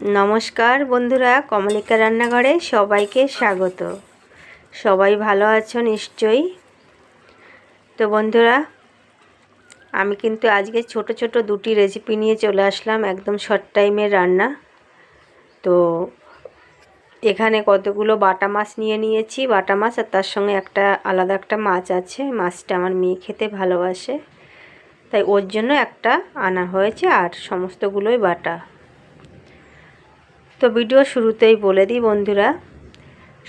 নমস্কার বন্ধুরা, কমলিকা রান্নাঘরে সবাইকে স্বাগত। সবাই ভালো আছো নিশ্চয়ই? তো বন্ধুরা, আমি কিন্তু আজকে ছোট ছোট দুটি রেসিপি নিয়ে চলে আসলাম, একদম শর্ট টাইমের রান্না। তো এখানে কতগুলো বাটা মাছ নিয়ে নিয়েছি। বাটা মাছ আর তার সঙ্গে একটা আলাদা একটা মাছ আছে। মাছটা আমার মেয়ে খেতে ভালোবাসে। তাই ওর জন্য একটা আনা হয়েছে আর সমস্তগুলোই বাটা। তো ভিডিও শুরুতেই বলে দিই বন্ধুরা,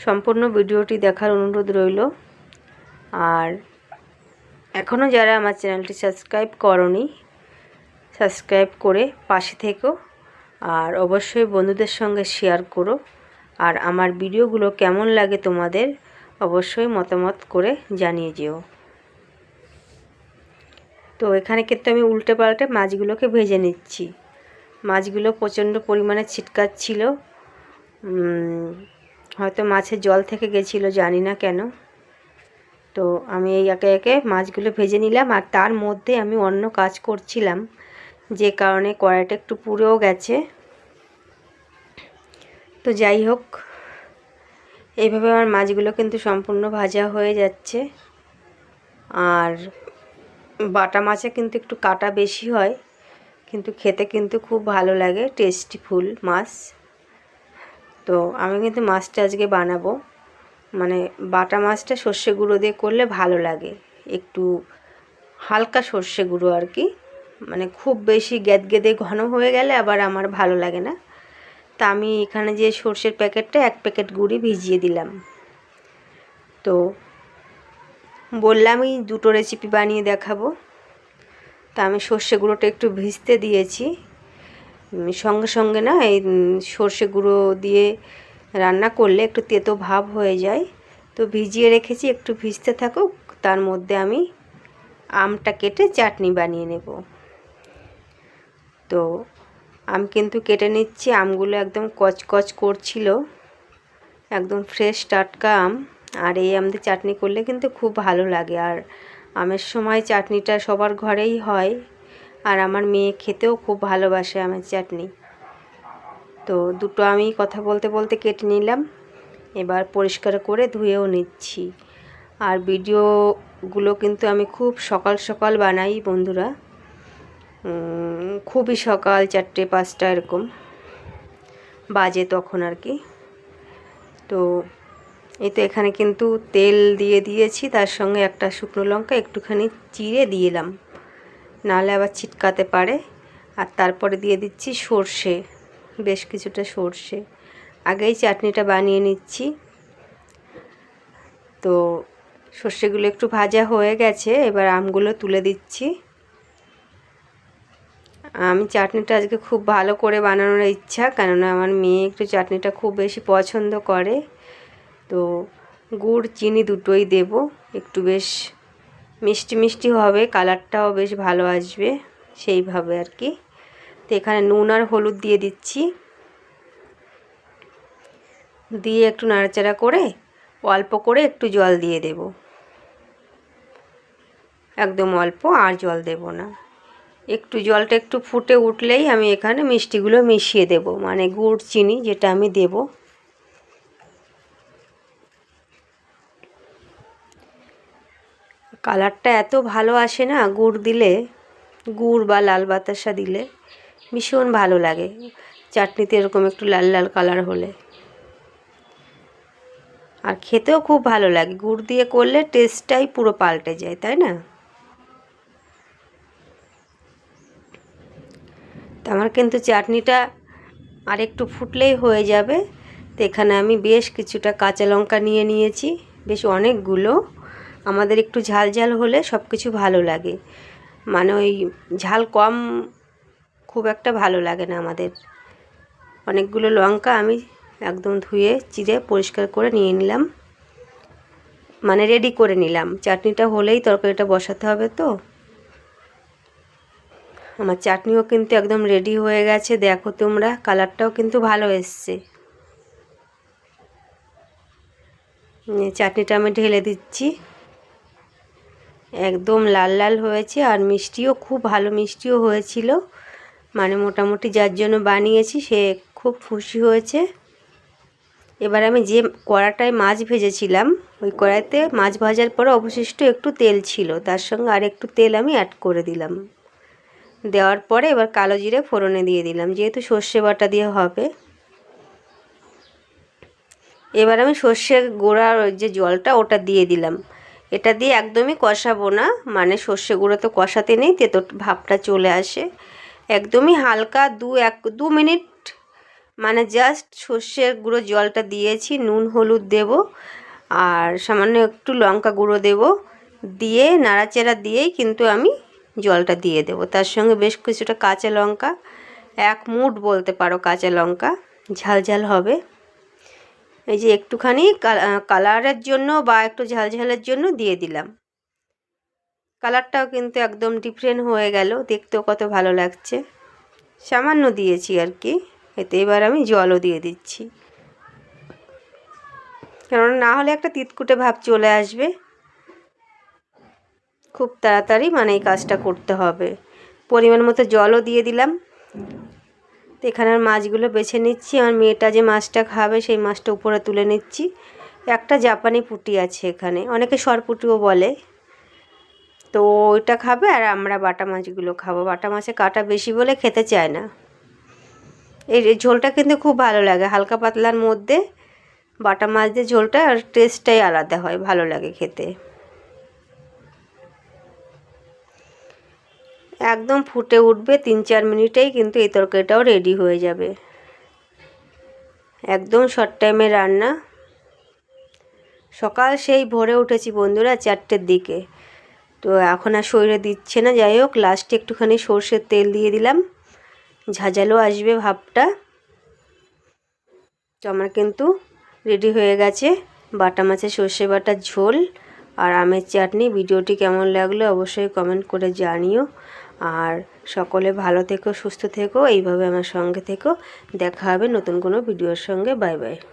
সম্পূর্ণ ভিডিওটি দেখার অনুরোধ রইল। আর এখনও যারা আমার চ্যানেলটি সাবস্ক্রাইব করনি, সাবস্ক্রাইব করে পাশে থেকো। আর অবশ্যই বন্ধুদের সঙ্গে শেয়ার করো। আর আমার ভিডিওগুলো কেমন লাগে তোমাদের, অবশ্যই মতামত করে জানিয়ে যেও। তো এখানে কিন্তু আমি উল্টে পাল্টে মাছগুলোকে ভেজে নিচ্ছি। মাছগুলো প্রচণ্ড পরিমাণে ছিটকাচ্ছিল। হয়তো মাছের জল থেকে গেছিল, জানি না কেন। তো আমি এই একে একে মাছগুলো ভেজে নিলাম আর তার মধ্যে আমি অন্য কাজ করছিলাম, যে কারণে কড়াইটা একটু পুড়েও গেছে। তো যাই হোক, এইভাবে আমার মাছগুলো কিন্তু সম্পূর্ণ ভাজা হয়ে যাচ্ছে। আর বাটা মাছে কিন্তু একটু কাটা বেশি হয়। কিন্তু খেতে কিন্তু খুব ভালো লাগে টেস্টিফুল মাছ। তো আমি কিন্তু মাছটা আজকে বানাবো। মানে বাটা মাছটা সর্ষে গুঁড়ো দিয়ে করলে ভালো লাগে। একটু হালকা সর্ষে গুঁড়ো আর কি। মানে খুব বেশি গেদে ঘন হয়ে গেলে আবার আমার ভালো লাগে না। তা আমি এখানে যে সর্ষের প্যাকেটটা, এক প্যাকেট গুঁড়ি ভিজিয়ে দিলাম। তো বললামই দুটো রেসিপি বানিয়ে দেখাবো। তা আমি সর্ষে গুঁড়োটা একটু ভিজতে দিয়েছি। সঙ্গে সঙ্গে না এই সর্ষে গুঁড়ো দিয়ে রান্না করলে একটু তেতো ভাব হয়ে যায়। তো ভিজিয়ে রেখেছি, একটু ভিজতে থাকুক, তার মধ্যে আমি আমটা কেটে চাটনি বানিয়ে নেব। তো আম কিন্তু কেটে নিচ্ছি, আমগুলো একদম কচকচ করছিল, একদম ফ্রেশ টাটকা আম, আর এই আমাদের চাটনি করলে কিন্তু খুব ভালো লাগে। আর আমের সময় চাটনিটা সবার ঘরেই হয় আর আমার মেয়ে খেতেও খুব ভালোবাসে আমের চাটনি। তো দুটো আমি কথা বলতে বলতে কেটে নিলাম, এবার পরিষ্কার করে ধুয়েও নিচ্ছি। আর ভিডিওগুলো কিন্তু আমি খুব সকাল সকাল বানাই বন্ধুরা। খুবই সকাল চারটে পাঁচটা এরকম, বাজে তখন আর কি। তো এই তো এখানে কিন্তু তেল দিয়ে দিয়েছি, তার সঙ্গে একটা শুকনো লঙ্কা, একটুখানি চিড়ে দিলাম নাহলে আবার ছিটকাতে পারে। আর তারপরে দিয়ে দিচ্ছি সর্ষে, বেশ কিছুটা সর্ষে। আগেই চাটনিটা বানিয়ে নিচ্ছি। তো সর্ষেগুলো একটু ভাজা হয়ে গেছে, এবার আমগুলো তুলে দিচ্ছি। আমি চাটনিটা আজকে খুব ভালো করে বানানোর ইচ্ছা, কেননা আমার মেয়ে একটু চাটনিটা খুব বেশি পছন্দ করে। তো গুড়, চিনি দুটোই দেব। একটু বেশ মিষ্টি মিষ্টি হবে, কালারটাও বেশ ভালো আসবে সেইভাবে আর কি। তো এখানে নুন আর হলুদ দিয়ে দিচ্ছি। দিয়ে একটু নাড়াচাড়া করে, অল্প করে একটু জল দিয়ে দেব। একদম অল্প আর জল দেব না। একটু জলটা একটু ফুটে উঠলেই আমি এখানে মিষ্টিগুলো মিশিয়ে দেব। মানে গুড়, চিনি যেটা আমি দেব। কালারটা এত ভালো আসে না, গুড় দিলে, গুড় বা লাল বাতাসা দিলে ভীষণ ভালো লাগে। চাটনিতে এরকম একটু লাল লাল কালার হলে। আর খেতেও খুব ভালো লাগে, গুড় দিয়ে করলে টেস্টটাই পুরো পাল্টে যায়, তাই না? তো আমার কিন্তু চাটনিটা আর একটু ফুটলেই হয়ে যাবে। তো এখানে আমি বেশ কিছুটা কাঁচা লঙ্কা নিয়ে নিয়েছি, বেশ অনেকগুলো। আমাদের একটু ঝাল ঝাল হলে সব কিছু ভালো লাগে। মানে ওই ঝাল কম খুব একটা ভালো লাগে না আমাদের। অনেকগুলো লঙ্কা আমি একদম ধুয়ে চিরে পরিষ্কার করে নিয়ে নিলাম। মানে রেডি করে নিলাম। চাটনিটা হলেই তরকারিটা বসাতে হবে তো। আমার চাটনিও কিন্তু একদম রেডি হয়ে গেছে। দেখো তোমরা কালারটাও কিন্তু ভালো এসছে। চাটনিটা আমি ঢেলে দিচ্ছি। একদম লাল লাল হয়েছে আর মিষ্টিও খুব ভালো মিষ্টিও হয়েছিল। মানে মোটামুটি যার জন্য বানিয়েছি সে খুব খুশি হয়েছে। এবার আমি যে কড়াটায় মাছ ভেজেছিলাম, ওই কড়াইতে মাছ ভাজার পরে অবশিষ্ট একটু তেল ছিল, তার সঙ্গে আর একটু তেল আমি অ্যাড করে দিলাম। দেওয়ার পরে এবার কালো জিরে ফোড়নে দিয়ে দিলাম, যেহেতু সর্ষে বাটা দিয়ে হবে। এবার আমি সর্ষের গুঁড়ার ওই যে জলটা ওটা দিয়ে দিলাম। এটা দিয়ে একদমই কষাবো না। মানে সর্ষে গুঁড়ো তো কষাতে নেই তেতো ভাবটা চলে আসে। একদমই হালকা দু এক, দু মিনিট মানে জাস্ট সর্ষের গুঁড়ো জলটা দিয়েছি, নুন, হলুদ দেব, আর সামান্য একটু লঙ্কা গুঁড়ো দেব। দিয়ে নাড়াচাড়া দিয়েই কিন্তু আমি জলটা দিয়ে দেব। তার সঙ্গে বেশ কিছুটা কাঁচা লঙ্কা, এক মুঠ বলতে পারো কাঁচা লঙ্কা, ঝাল ঝাল হবে। এই যে একটুখানি কালারের জন্য বা একটু ঝালঝালের জন্য দিয়ে দিলাম। কালারটাও কিন্তু একদম ডিফারেন্ট হয়ে গেল। দেখতেও কত ভালো লাগছে। সামান্য দিয়েছি আর কি। এতে এবার আমি জলও দিয়ে দিচ্ছি। কেননা না হলে একটা তিতকুটে ভাব চলে আসবে। খুব তাড়াতাড়ি মানে এই কাজটা করতে হবে। পরিমাণ মতো জলও দিয়ে দিলাম। তো এখানের মাছগুলো বেছে নিচ্ছি আমার মেয়েটা যে মাছটা খাবে সেই মাছটা উপরে তুলে নিচ্ছি। একটা জাপানি পুটি আছে এখানে, অনেকে সরপুটিও বলে। তো ওইটা খাবে আর আমরা বাটা মাছগুলো খাব। বাটা মাছে কাটা বেশি বলে খেতে চায় না। এই ঝোলটা কিন্তু খুব ভালো লাগে, হালকা পাতলার মধ্যে বাটা মাছ দিয়ে ঝোলটা আর টেস্টটাই আলাদা হয়, ভালো লাগে খেতে। একদম ফুটে উঠবে তিন চার মিনিটেই কিন্তু এই তরকারিটাও রেডি হয়ে যাবে। একদম শর্ট টাইমে রান্না। সকাল সেই ভোরে উঠেছি বন্ধুরা চারটের দিকে। তো এখন আর শরীরে দিচ্ছে না, যাই হোক লাস্টে একটুখানি সর্ষের তেল দিয়ে দিলাম। ঝাঁঝালো আসবে ভাবটা। তো আমার কিন্তু রেডি হয়ে গেছে। বাটা মাছের সর্ষে বাটার ঝোল আর আমের চাটনি। ভিডিওটি কেমন লাগল অবশ্যই কমেন্ট করে জানিও। আর সকলে ভালো থেকো, সুস্থ থেকো, এইভাবে আমার সঙ্গে থেকো। দেখা হবে নতুন কোনো ভিডিওর সঙ্গে। Bye bye.